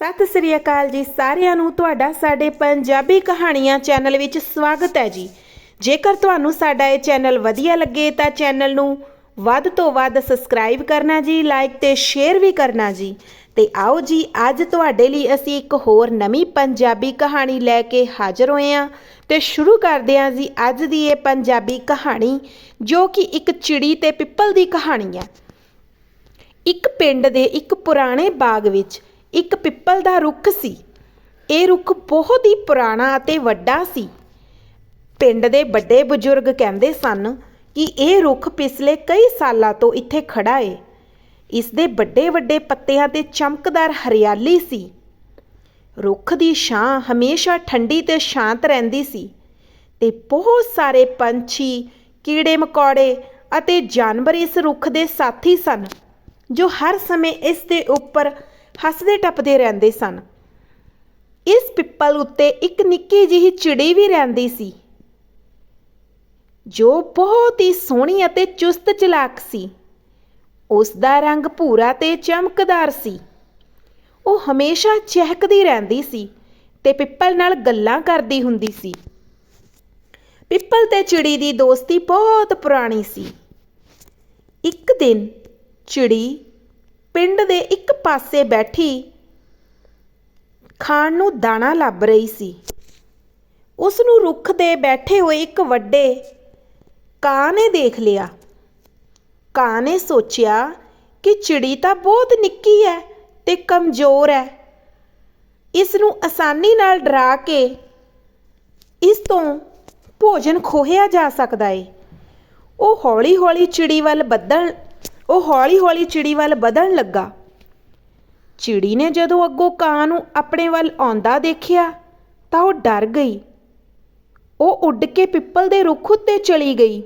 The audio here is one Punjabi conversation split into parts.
ਸਤਿ ਸ੍ਰੀ ਅਕਾਲ ਜੀ ਸਾਰਿਆਂ ਨੂੰ। ਤੁਹਾਡਾ ਸਾਡੇ ਪੰਜਾਬੀ ਕਹਾਣੀਆਂ ਚੈਨਲ ਵਿੱਚ ਸਵਾਗਤ ਹੈ ਜੀ। ਜੇਕਰ ਤੁਹਾਨੂੰ ਸਾਡਾ ਇਹ ਚੈਨਲ ਵਧੀਆ ਲੱਗੇ ਤਾਂ ਚੈਨਲ ਨੂੰ ਵੱਧ ਤੋਂ ਵੱਧ ਸਬਸਕ੍ਰਾਈਬ ਕਰਨਾ ਜੀ, ਲਾਈਕ ਤੇ ਸ਼ੇਅਰ ਵੀ ਕਰਨਾ ਜੀ। ਤੇ ਆਓ ਜੀ, ਅੱਜ ਤੁਹਾਡੇ ਲਈ ਅਸੀਂ ਇੱਕ ਹੋਰ ਨਵੀਂ ਪੰਜਾਬੀ ਕਹਾਣੀ ਲੈ ਕੇ ਹਾਜ਼ਰ ਹੋਏ ਹਾਂ। ਤੇ ਸ਼ੁਰੂ ਕਰਦੇ ਹਾਂ ਜੀ ਅੱਜ ਦੀ ਇਹ ਪੰਜਾਬੀ ਕਹਾਣੀ, ਜੋ ਕਿ ਇੱਕ ਚਿੜੀ ਤੇ ਪਿੱਪਲ ਦੀ ਕਹਾਣੀ ਹੈ। ਇੱਕ ਪਿੰਡ ਦੇ ਇੱਕ ਪੁਰਾਣੇ ਬਾਗ ਵਿੱਚ ਇੱਕ ਪਿੱਪਲ ਦਾ ਰੁੱਖ ਸੀ। ਇਹ ਰੁੱਖ ਬਹੁਤ ਹੀ ਪੁਰਾਣਾ ਅਤੇ ਵੱਡਾ ਸੀ। ਪਿੰਡ ਦੇ ਵੱਡੇ ਬਜ਼ੁਰਗ ਕਹਿੰਦੇ ਸਨ ਕਿ ਇਹ ਰੁੱਖ ਪਿਛਲੇ ਕਈ ਸਾਲਾਂ ਤੋਂ ਇੱਥੇ ਖੜਾ ਏ। ਇਸ ਦੇ ਵੱਡੇ ਵੱਡੇ ਪੱਤਿਆਂ ਤੇ ਚਮਕਦਾਰ ਹਰਿਆਲੀ ਸੀ। ਰੁੱਖ ਦੀ ਛਾਂ ਹਮੇਸ਼ਾ ਠੰਡੀ ਤੇ ਸ਼ਾਂਤ ਰਹਿੰਦੀ ਸੀ ਤੇ ਬਹੁਤ ਸਾਰੇ ਪੰਛੀ, ਕੀੜੇ ਮਕੌੜੇ ਅਤੇ ਜਾਨਵਰ ਇਸ ਰੁੱਖ ਦੇ ਸਾਥੀ ਸਨ, ਜੋ ਹਰ ਸਮੇਂ ਇਸ ਦੇ ਉੱਪਰ ਹੱਸਦੇ ਟੱਪਦੇ ਰਹਿੰਦੇ ਸਨ। ਇਸ ਪਿੱਪਲ ਉੱਤੇ ਇੱਕ ਨਿੱਕੀ ਜਿਹੀ ਚਿੜੀ ਵੀ ਰਹਿੰਦੀ ਸੀ। ਜੋ ਬਹੁਤ ਹੀ ਸੋਹਣੀ ਅਤੇ ਚੁਸਤ ਚਲਾਕ ਸੀ। ਉਸ ਦਾ ਰੰਗ ਭੂਰਾ ਤੇ ਚਮਕਦਾਰ ਸੀ। ਉਹ ਹਮੇਸ਼ਾ ਚਹਿਕਦੀ ਰਹਿੰਦੀ ਸੀ ਤੇ ਪਿੱਪਲ ਨਾਲ ਗੱਲਾਂ ਕਰਦੀ ਹੁੰਦੀ ਸੀ। ਪਿੱਪਲ ਤੇ ਚਿੜੀ ਦੀ ਦੋਸਤੀ ਬਹੁਤ ਪੁਰਾਣੀ ਸੀ। ਇੱਕ ਦਿਨ ਚਿੜੀ ਪਿੰਡ ਦੇ ਇੱਕ ਪਾਸੇ ਬੈਠੀ ਖਾਣ ਨੂੰ ਦਾਣਾ ਲੱਭ ਰਹੀ ਸੀ। ਉਸ ਨੂੰ ਰੁੱਖ ਦੇ ਬੈਠੇ ਹੋਏ ਇੱਕ ਵੱਡੇ ਕਾਂ ਨੇ ਦੇਖ ਲਿਆ। ਕਾਂ ਨੇ ਸੋਚਿਆ ਕਿ ਚਿੜੀ ਤਾਂ ਬਹੁਤ ਨਿੱਕੀ ਹੈ ਤੇ ਕਮਜ਼ੋਰ ਹੈ। ਇਸ ਨੂੰ ਆਸਾਨੀ ਨਾਲ ਡਰਾ ਕੇ ਇਸ ਤੋਂ ਭੋਜਨ ਖੋਹਿਆ ਜਾ ਸਕਦਾ ਏ। ਉਹ ਹੌਲੀ-ਹੌਲੀ ਚਿੜੀ ਵੱਲ ਬੱਦਲ ਉਹ ਹੌਲੀ-ਹੌਲੀ ਚਿੜੀ ਵੱਲ ਵਧਣ ਲੱਗਾ। ਚਿੜੀ ਨੇ ਜਦੋਂ ਅੱਗੋਂ ਕਾਂ ਨੂੰ ਆਪਣੇ ਵੱਲ ਆਉਂਦਾ ਦੇਖਿਆ, ਤਾਂ ਉਹ ਡਰ ਗਈ। ਉਹ ਉੱਡ ਕੇ ਪਿੱਪਲ ਦੇ ਰੁੱਖ ਉੱਤੇ ਚਲੀ ਗਈ।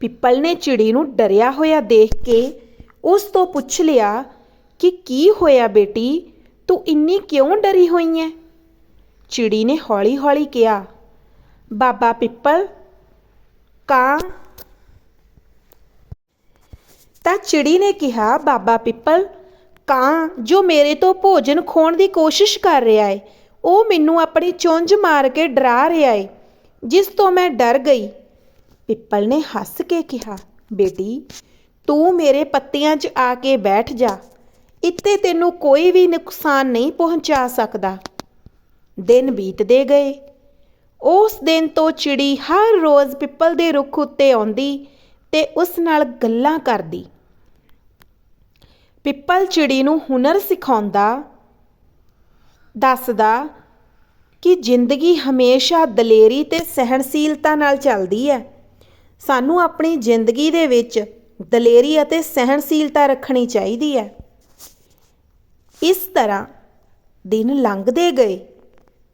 ਪਿੱਪਲ ਨੇ ਚਿੜੀ ਨੂੰ ਡਰਿਆ ਹੋਇਆ ਦੇਖ ਕੇ ਉਸ ਤੋਂ ਪੁੱਛ ਲਿਆ ਕਿ ਕੀ ਹੋਇਆ ਬੇਟੀ, ਤੂੰ ਇੰਨੀ ਕਿਉਂ ਡਰੀ ਹੋਈ ਐ? ਚਿੜੀ ਨੇ ਹੌਲੀ-ਹੌਲੀ ਕਿਹਾ, ਬਾਬਾ ਪਿੱਪਲ, ਕਾਂ ਤਾਂ ਚਿੜੀ ਨੇ ਕਿਹਾ, ਬਾਬਾ ਪਿੱਪਲ, ਕਾਂ, ਜੋ ਮੇਰੇ ਤੋਂ ਭੋਜਨ ਖੋਣ ਦੀ ਕੋਸ਼ਿਸ਼ ਕਰ ਰਿਹਾ ਏ, ਉਹ ਮੈਨੂੰ ਆਪਣੀ ਚੁੰਝ ਮਾਰ ਕੇ ਡਰਾ ਰਿਹਾ ਏ, ਜਿਸ ਤੋਂ ਮੈਂ ਡਰ ਗਈ। ਪਿੱਪਲ ਨੇ ਹੱਸ ਕੇ ਕਿਹਾ, ਬੇਟੀ, ਤੂੰ ਮੇਰੇ ਪੱਤਿਆਂ 'ਚ ਆ ਕੇ ਬੈਠ ਜਾ। ਇੱਥੇ ਤੈਨੂੰ ਕੋਈ ਵੀ ਨੁਕਸਾਨ ਨਹੀਂ ਪਹੁੰਚਾ ਸਕਦਾ। ਦਿਨ ਬੀਤਦੇ ਗਏ। ਉਸ ਦਿਨ ਤੋਂ ਚਿੜੀ ਹਰ ਰੋਜ਼ ਪਿੱਪਲ ਦੇ ਰੁੱਖ ਉੱਤੇ ਆਉਂਦੀ ਤੇ ਉਸ ਨਾਲ ਗੱਲਾਂ ਕਰਦੀ। ਪਿੱਪਲ ਚਿੜੀ ਨੂੰ ਹੁਨਰ ਸਿਖਾਉਂਦਾ, ਦੱਸਦਾ ਕਿ ਜ਼ਿੰਦਗੀ ਹਮੇਸ਼ਾ ਦਲੇਰੀ ਤੇ ਸਹਿਣਸ਼ੀਲਤਾ ਨਾਲ ਚੱਲਦੀ ਹੈ। ਸਾਨੂੰ ਆਪਣੀ ਜ਼ਿੰਦਗੀ ਦੇ ਵਿੱਚ ਦਲੇਰੀ ਅਤੇ ਸਹਿਣਸ਼ੀਲਤਾ ਰੱਖਣੀ ਚਾਹੀਦੀ ਹੈ। ਇਸ ਤਰ੍ਹਾਂ ਦਿਨ ਲੰਘਦੇ ਗਏ।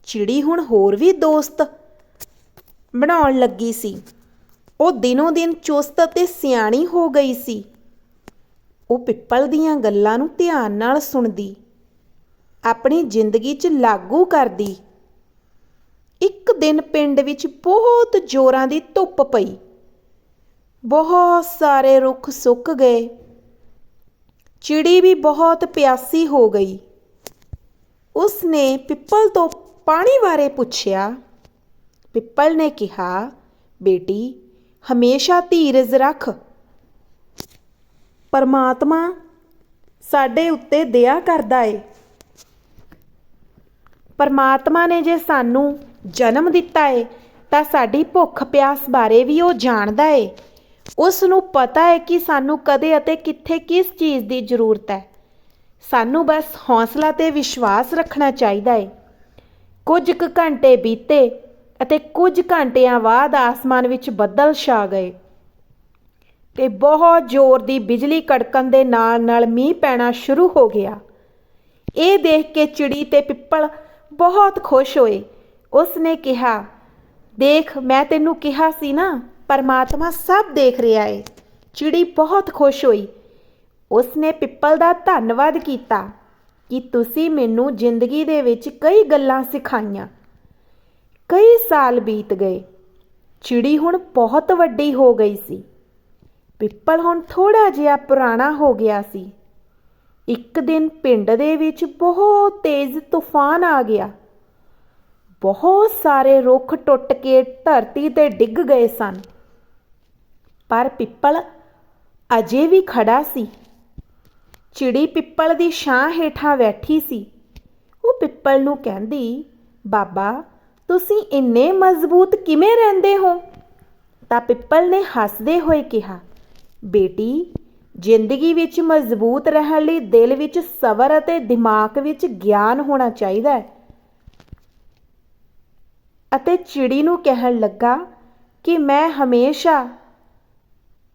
ਚਿੜੀ ਹੁਣ ਹੋਰ ਵੀ ਦੋਸਤ ਬਣਾਉਣ ਲੱਗੀ ਸੀ। ਉਹ ਦਿਨੋਂ ਦਿਨ ਚੁਸਤ ਅਤੇ ਸਿਆਣੀ ਹੋ ਗਈ ਸੀ। ਉਹ ਪਿੱਪਲ ਦੀਆਂ ਗੱਲਾਂ ਨੂੰ ਧਿਆਨ ਨਾਲ ਸੁਣਦੀ। ਆਪਣੀ ਜ਼ਿੰਦਗੀ 'ਚ ਲਾਗੂ ਕਰਦੀ। ਇੱਕ ਦਿਨ ਪਿੰਡ ਵਿੱਚ ਬਹੁਤ ਜ਼ੋਰਾਂ ਦੀ ਧੁੱਪ ਪਈ। ਬਹੁਤ ਸਾਰੇ ਰੁੱਖ ਸੁੱਕ ਗਏ। ਚਿੜੀ ਵੀ ਬਹੁਤ ਪਿਆਸੀ ਹੋ ਗਈ। ਉਸ ਨੇ ਪਿੱਪਲ ਤੋਂ ਪਾਣੀ ਬਾਰੇ ਪੁੱਛਿਆ। ਪਿੱਪਲ ਨੇ ਕਿਹਾ, ਬੇਟੀ, ਹਮੇਸ਼ਾ ਧੀਰਜ ਰੱਖ। ਪਰਮਾਤਮਾ ਸਾਡੇ ਉੱਤੇ ਦਇਆ ਕਰਦਾ ਏ। ਪਰਮਾਤਮਾ ਨੇ ਜੇ ਸਾਨੂੰ ਜਨਮ ਦਿੱਤਾ ਏ, ਤਾਂ ਸਾਡੀ ਭੁੱਖ ਪਿਆਸ ਬਾਰੇ ਵੀ ਉਹ ਜਾਣਦਾ ਏ। ਉਸ ਨੂੰ ਪਤਾ ਹੈ ਕਿ ਸਾਨੂੰ ਕਦੇ ਅਤੇ ਕਿੱਥੇ ਕਿਸ ਚੀਜ਼ ਦੀ ਜ਼ਰੂਰਤ ਹੈ। ਸਾਨੂੰ ਬਸ ਹੌਸਲਾ ਤੇ ਵਿਸ਼ਵਾਸ ਰੱਖਣਾ ਚਾਹੀਦਾ ਏ। ਕੁਝ ਕੁ ਘੰਟੇ ਬੀਤੇ ਅਤੇ ਕੁਝ ਘੰਟਿਆਂ ਬਾਅਦ ਆਸਮਾਨ ਵਿੱਚ ਬੱਦਲ ਛਾ ਗਏ। ਤੇ ਬਹੁਤ ਜ਼ੋਰ ਦੀ ਬਿਜਲੀ ਕੜਕਣ ਦੇ ਨਾਲ ਨਾਲ ਮੀਂਹ ਪੈਣਾ ਸ਼ੁਰੂ ਹੋ ਗਿਆ। ਇਹ ਦੇਖ ਕੇ ਚਿੜੀ ਤੇ ਪਿੱਪਲ ਬਹੁਤ ਖੁਸ਼ ਹੋਏ। ਉਸ ਨੇ ਕਿਹਾ, ਦੇਖ, ਮੈਂ ਤੈਨੂੰ ਕਿਹਾ ਸੀ ਨਾ, ਪਰਮਾਤਮਾ ਸਭ ਦੇਖ ਰਿਹਾ ਏ। ਚਿੜੀ ਬਹੁਤ ਖੁਸ਼ ਹੋਈ। ਉਸ ਨੇ ਪਿੱਪਲ ਦਾ ਧੰਨਵਾਦ ਕੀਤਾ ਕਿ ਤੁਸੀਂ ਮੈਨੂੰ ਜ਼ਿੰਦਗੀ ਦੇ ਵਿੱਚ ਕਈ ਗੱਲਾਂ ਸਿਖਾਈਆਂ। ਕਈ ਸਾਲ ਬੀਤ ਗਏ। ਚਿੜੀ ਹੁਣ ਬਹੁਤ ਵੱਡੀ ਹੋ ਗਈ ਸੀ। ਪਿੱਪਲ ਹੁਣ ਥੋੜਾ ਜਿਹਾ ਪੁਰਾਣਾ ਹੋ ਗਿਆ ਸੀ। ਇੱਕ ਦਿਨ ਪਿੰਡ ਦੇ ਵਿੱਚ ਬਹੁਤ ਤੇਜ਼ ਤੂਫਾਨ ਆ ਗਿਆ। ਬਹੁਤ ਸਾਰੇ ਰੁੱਖ ਟੁੱਟ ਕੇ ਧਰਤੀ ਤੇ ਡਿੱਗ ਗਏ ਸਨ। ਪਰ ਪਿੱਪਲ ਅਜੇ ਵੀ ਖੜਾ ਸੀ। ਚਿੜੀ ਪਿੱਪਲ ਦੀ ਛਾਂ ਹੇਠਾਂ ਬੈਠੀ ਸੀ। ਉਹ ਪਿੱਪਲ ਨੂੰ ਕਹਿੰਦੀ, ਬਾਬਾ, ਤੁਸੀਂ ਇੰਨੇ ਮਜ਼ਬੂਤ ਕਿਵੇਂ ਰਹਿੰਦੇ ਹੋ? ਤਾਂ ਪਿੱਪਲ ਨੇ ਹੱਸਦੇ ਹੋਏ ਕਿਹਾ ਬੇਟੀ, ਜ਼ਿੰਦਗੀ ਵਿੱਚ ਮਜ਼ਬੂਤ ਰਹਿਣ ਲਈ ਦਿਲ ਵਿੱਚ ਸਬਰ ਅਤੇ ਦਿਮਾਗ ਵਿੱਚ ਗਿਆਨ ਹੋਣਾ ਚਾਹੀਦਾ ਹੈ। ਅਤੇ ਚਿੜੀ ਨੂੰ ਕਹਿਣ ਲੱਗਾ ਕਿ ਮੈਂ ਹਮੇਸ਼ਾ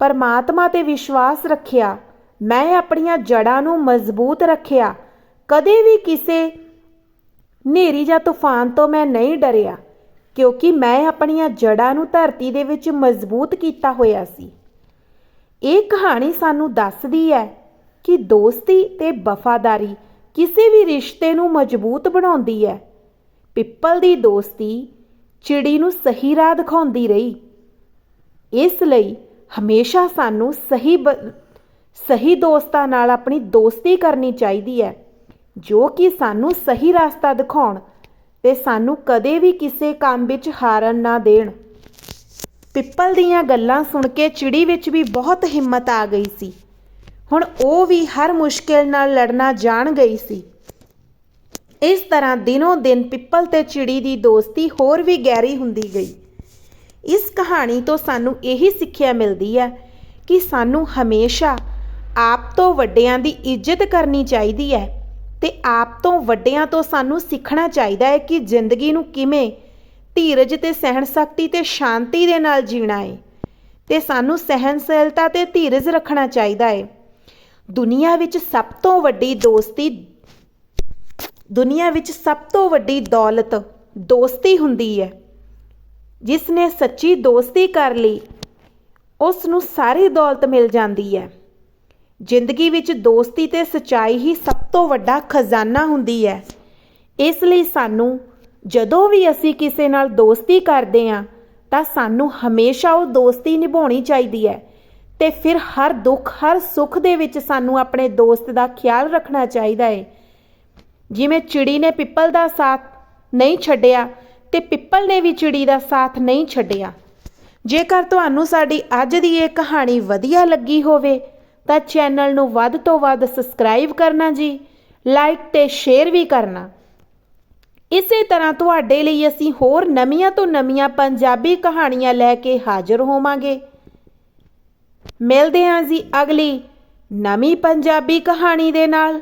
ਪਰਮਾਤਮਾ ਤੇ ਵਿਸ਼ਵਾਸ ਰੱਖਿਆ, ਮੈਂ ਆਪਣੀਆਂ ਜੜਾਂ ਨੂੰ ਮਜ਼ਬੂਤ ਰੱਖਿਆ, ਕਦੇ ਵੀ ਕਿਸੇ ਹਨੇਰੀ ਜਾਂ ਤੂਫਾਨ ਤੋਂ ਮੈਂ ਨਹੀਂ ਡਰਿਆ, ਕਿਉਂਕਿ ਮੈਂ ਆਪਣੀਆਂ ਜੜਾਂ ਨੂੰ ਧਰਤੀ ਦੇ ਵਿੱਚ ਮਜ਼ਬੂਤ ਕੀਤਾ ਹੋਇਆ ਸੀ। ਇਹ ਕਹਾਣੀ ਸਾਨੂੰ ਦੱਸਦੀ ਹੈ ਕਿ ਦੋਸਤੀ ਤੇ ਵਫਾਦਾਰੀ ਕਿਸੇ ਵੀ ਰਿਸ਼ਤੇ ਨੂੰ ਮਜ਼ਬੂਤ ਬਣਾਉਂਦੀ ਹੈ। ਪਿੱਪਲ ਦੀ ਦੋਸਤੀ ਚਿੜੀ ਨੂੰ ਸਹੀ ਰਾਹ ਦਿਖਾਉਂਦੀ ਰਹੀ। ਇਸ ਲਈ ਹਮੇਸ਼ਾ ਸਾਨੂੰ ਸਹੀ ਬ- ਸਹੀ ਦੋਸਤਾਂ ਨਾਲ ਆਪਣੀ ਦੋਸਤੀ ਕਰਨੀ ਚਾਹੀਦੀ ਹੈ। ਜੋ ਕਿ ਸਾਨੂੰ ਸਹੀ ਰਸਤਾ ਦਿਖਾਉਣ ਤੇ ਸਾਨੂੰ ਕਦੇ ਵੀ ਕਿਸੇ ਕੰਮ ਵਿੱਚ ਹਾਰਨ ਨਾ ਦੇਣ। ਪਿੱਪਲ ਦੀਆਂ ਗੱਲਾਂ ਸੁਣ ਕੇ ਚਿੜੀ ਵਿੱਚ ਵੀ ਬਹੁਤ ਹਿੰਮਤ ਆ ਗਈ ਸੀ। ਹੁਣ ਉਹ ਵੀ ਹਰ ਮੁਸ਼ਕਿਲ ਨਾਲ ਲੜਨਾ ਜਾਣ ਗਈ ਸੀ। ਇਸ ਤਰ੍ਹਾਂ ਦਿਨੋਂ ਦਿਨ ਪਿੱਪਲ ਤੇ ਚਿੜੀ ਦੀ ਦੋਸਤੀ ਹੋਰ ਵੀ ਗਹਿਰੀ ਹੁੰਦੀ ਗਈ। ਇਸ ਕਹਾਣੀ ਤੋਂ ਸਾਨੂੰ ਇਹੀ ਸਿੱਖਿਆ ਮਿਲਦੀ ਹੈ ਕਿ ਸਾਨੂੰ ਹਮੇਸ਼ਾ ਆਪ ਤੋਂ ਵੱਡਿਆਂ ਦੀ ਇੱਜ਼ਤ ਕਰਨੀ ਚਾਹੀਦੀ ਹੈ ਤੇ ਆਪ ਤੋਂ ਵੱਡਿਆਂ ਤੋਂ ਸਾਨੂੰ ਸਿੱਖਣਾ ਚਾਹੀਦਾ ਹੈ ਕਿ ਜ਼ਿੰਦਗੀ ਨੂੰ ਕਿਵੇਂ ਧੀਰਜ ਤੇ ਸਹਿਣ ਸ਼ਕਤੀ ਤੇ ਸ਼ਾਂਤੀ ਦੇ ਨਾਲ ਜੀਣਾ ਹੈ ਤੇ ਸਾਨੂੰ ਸਹਿਨਸ਼ੀਲਤਾ ਤੇ ਧੀਰਜ ਰੱਖਣਾ ਚਾਹੀਦਾ ਹੈ ਦੁਨੀਆ ਵਿੱਚ ਸਭ ਤੋਂ ਵੱਡੀ ਦੋਸਤੀ ਦੁਨੀਆ ਵਿੱਚ ਸਭ ਤੋਂ ਵੱਡੀ ਦੌਲਤ ਦੋਸਤੀ ਹੁੰਦੀ ਹੈ ਜਿਸ ਨੇ ਸੱਚੀ ਦੋਸਤੀ ਕਰ ਲਈ, ਉਸ ਨੂੰ ਸਾਰੀ ਦੌਲਤ ਮਿਲ ਜਾਂਦੀ ਹੈ ਜ਼ਿੰਦਗੀ ਵਿੱਚ ਦੋਸਤੀ ਤੇ ਸਚਾਈ ਹੀ ਸਭ ਤੋਂ ਵੱਡਾ ਖਜ਼ਾਨਾ ਹੁੰਦੀ ਹੈ ਇਸ ਲਈ ਸਾਨੂੰ ਜਦੋਂ ਵੀ ਅਸੀਂ ਕਿਸੇ ਨਾਲ ਦੋਸਤੀ ਕਰਦੇ ਹਾਂ, ਤਾਂ ਸਾਨੂੰ ਹਮੇਸ਼ਾ ਉਹ ਦੋਸਤੀ ਨਿਭਾਉਣੀ ਚਾਹੀਦੀ ਹੈ ਤੇ ਫਿਰ ਹਰ ਦੁੱਖ, ਹਰ ਸੁੱਖ ਦੇ ਵਿੱਚ ਸਾਨੂੰ ਆਪਣੇ ਦੋਸਤ ਦਾ ਖਿਆਲ ਰੱਖਣਾ ਚਾਹੀਦਾ ਹੈ। ਜਿਵੇਂ ਚਿੜੀ ਨੇ ਪਿੱਪਲ ਦਾ ਸਾਥ ਨਹੀਂ ਛੱਡਿਆ ਤੇ ਪਿੱਪਲ ਨੇ ਵੀ ਚਿੜੀ ਦਾ ਸਾਥ ਨਹੀਂ ਛੱਡਿਆ। ਜੇਕਰ ਤੁਹਾਨੂੰ ਸਾਡੀ ਅੱਜ ਦੀ ਇਹ ਕਹਾਣੀ ਵਧੀਆ ਲੱਗੀ ਹੋਵੇ, ਤਾਂ ਚੈਨਲ ਨੂੰ ਵੱਧ ਤੋਂ ਵੱਧ ਸਬਸਕ੍ਰਾਈਬ ਕਰਨਾ ਜੀ ਲਾਈਕ ਤੇ ਸ਼ੇਅਰ ਵੀ ਕਰਨਾ। ਇਸੇ ਤਰ੍ਹਾਂ ਤੁਹਾਡੇ ਲਈ ਅਸੀਂ ਹੋਰ ਨਵੀਆਂ ਤੋਂ ਨਵੀਆਂ ਪੰਜਾਬੀ ਕਹਾਣੀਆਂ ਲੈ ਕੇ ਹਾਜ਼ਰ ਹੋਵਾਂਗੇ। ਮਿਲਦੇ ਹਾਂ ਜੀ ਅਗਲੀ ਨਵੀਂ ਪੰਜਾਬੀ ਕਹਾਣੀ ਦੇ ਨਾਲ।